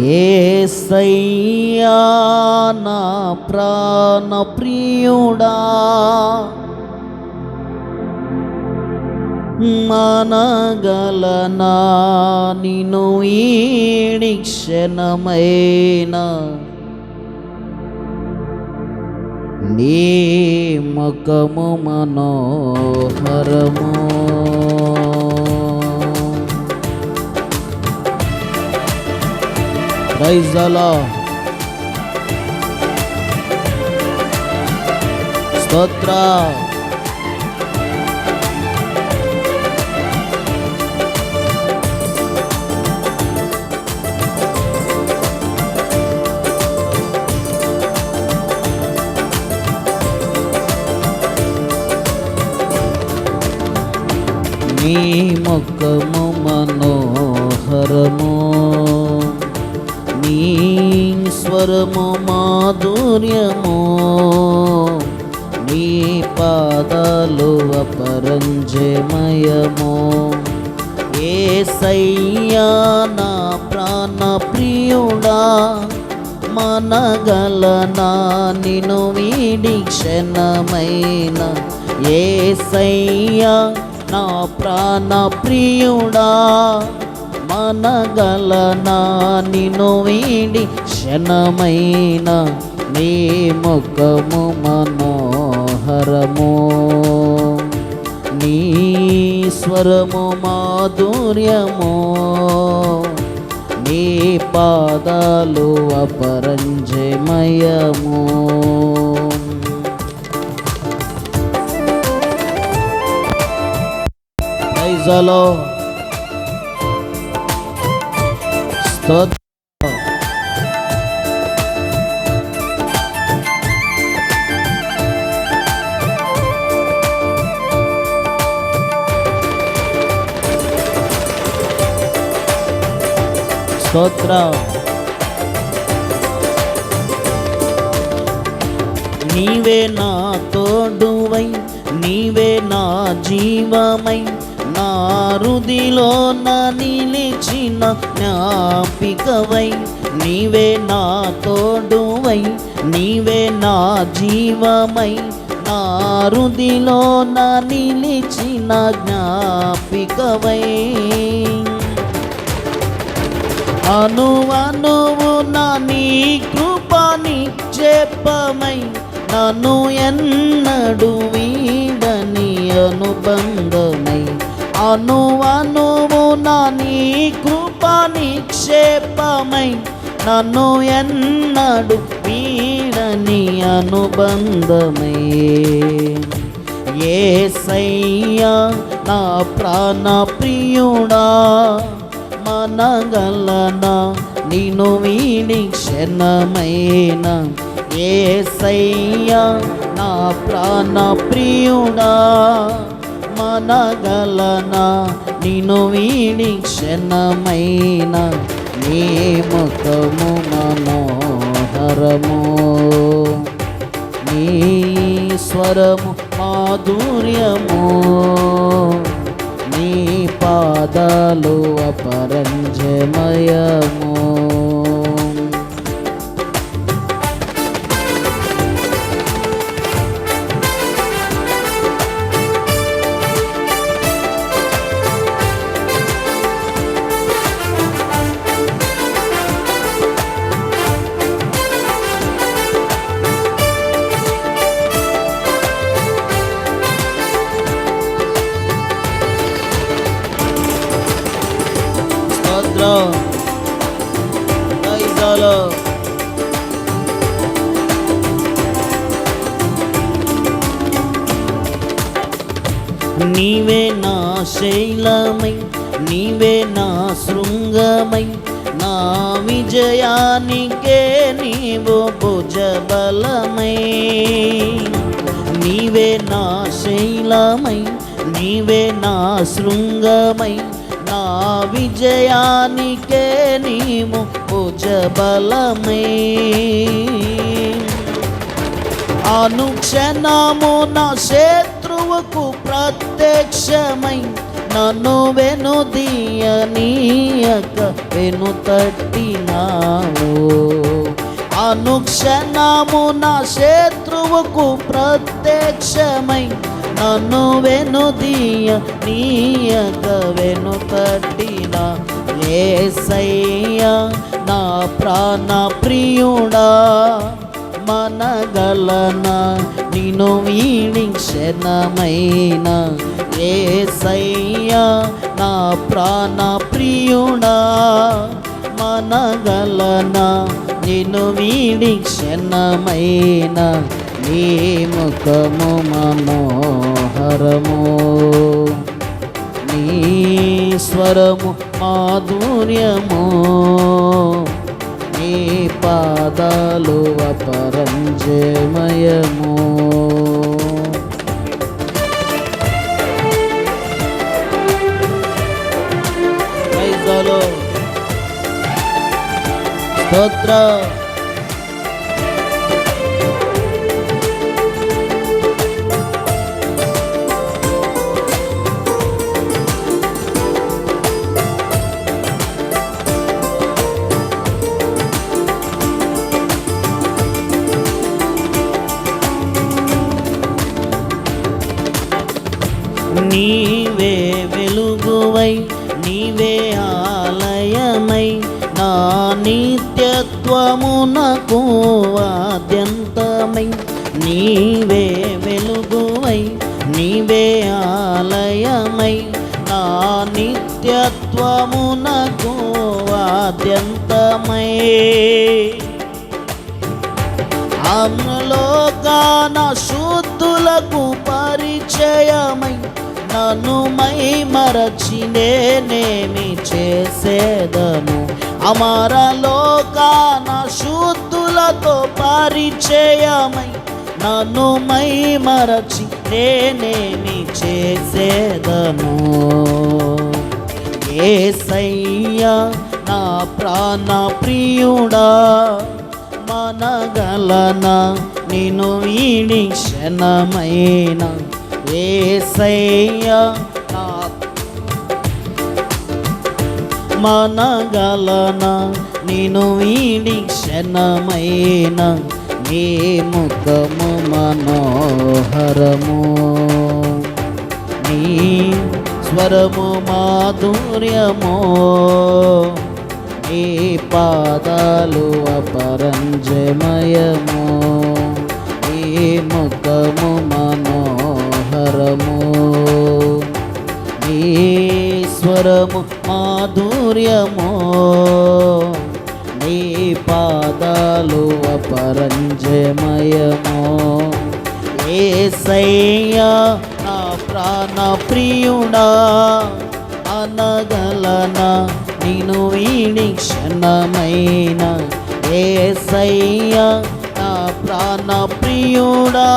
ఏసయ్యా నా ప్రాణ ప్రియుడా. మనగలనా నిను ఈడి క్షణమైన. నీ ముఖము మనోహరము. ప్రైజ్ అలా స్తోత్ర నీ ముఖము మనోహరము నీ స్వరము మాధుర్యము నీ పాదాలు అపరంజమయము. సయ్యా నా ప్రాణ ప్రియుడా మనగలనా నిను వీడి క్షణమైన సయ్యా నా ప్రాణ ప్రియుడా మనగలనా? నిను వీడి క్షణమైన నీ ముఖము మనోహరము. నీ స్వరము మాధుర్యము. నీ పాదాలు అపరంజమయము. ప్రైజలో స్తోత్ర స్తోత్ర నీవే నా తోడువై నీవే నా జీవమై రుదిలో నా నిలిచిన జ్ఞాపికవై నీవే నా తోడువై నీవే నా జీవమై నా రుదిలో నా నిలిచిన జ్ఞాపికవై. అనువనువు నా నీ కృపని చెప్పమై నన్ను ఎన్నడు వీడని అనుబంధమై అను అనువు నీ కృప నిక్షేపమై నన్ను ఎన్నడు వీడని అనుబంధమై. ఏసయ్యా నా ప్రాణ ప్రియుడా మనగలనా నిను వీడి క్షణమైన. ఏసయ్యా నా ప్రాణ ప్రియుడా మనగలనా నిను వీడి క్షణమైన నీ ముఖము మనోహరము. నీ స్వరము మాధుర్యము. నీ పాదాలు అపరంజమయము. స్తోత్రం ప్రైజాలు నీవే నా శైలమై నీవే నా శృంగమై నా విజయానికే నీవు భుజబలమై. నీవే నా శైలమై నీవే నా శృంగమై నా విజయానికే నీవు భుజబలమై. అనుక్షణము నా శత్రువుకు ప్రత్యక్షమై నన్ను వెనుదీయనీయక వెను తట్టినావు. అనుక్షణము నా శత్రువుకు ప్రత్యక్షమై నన్ను వెనుదీయ నీయక వెను తట్టిన ఏసయ్యా నా ప్రాణ ప్రియుడా మనగలన నిను వీణి క్షణమైన ఏసయ్యా నా ప్రాణ ప్రియుడా మనగలన నిను వీడి క్షణమైన నీ ముఖము మనోహరము. నీ స్వరము మాధుర్యము. నీ పాదాలు అపరంజమయము. స్తోత్ర. నీవే వెలుగువై నీవే ఆలయమై నా నిత్యత్వమునకు ఆద్యంతమై. నీవే వెలుగువై నీవే ఆలయమై నా నిత్యత్వమునకు ఆద్యంతమై. అమ్లోకాన శుద్ధులకు పరిచయమై నన్ను మై మరచి నేనేమి చేసేదను? అమరలోకాన శుద్ధులతో పరిచయమై నన్ను మై మరచి నేనేమి చేసేదను? ఏసయ్యా నా ప్రాణ ప్రియుడా మనగలన? నిన్ను ఈ క్షణమైన ఏసయ్యా మనగలన నేను వీడి క్షణమైన నీ ముఖము మనోహరము. నీ స్వరము మాధుర్యము. నీ పాదాలు అపరంజమయము. నీ ముఖము మా స్వరము మాధుర్యము నీ పాదాలు అపరంజమయము. ఏసయ్యా నా ప్రాణ ప్రియుడా అనగలన నేను వీడి క్షణమైన. ఏసయ్యా నా ప్రాణ ప్రియుడా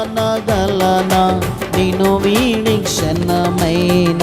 అనగలన నేను వీణి క్షణమైన.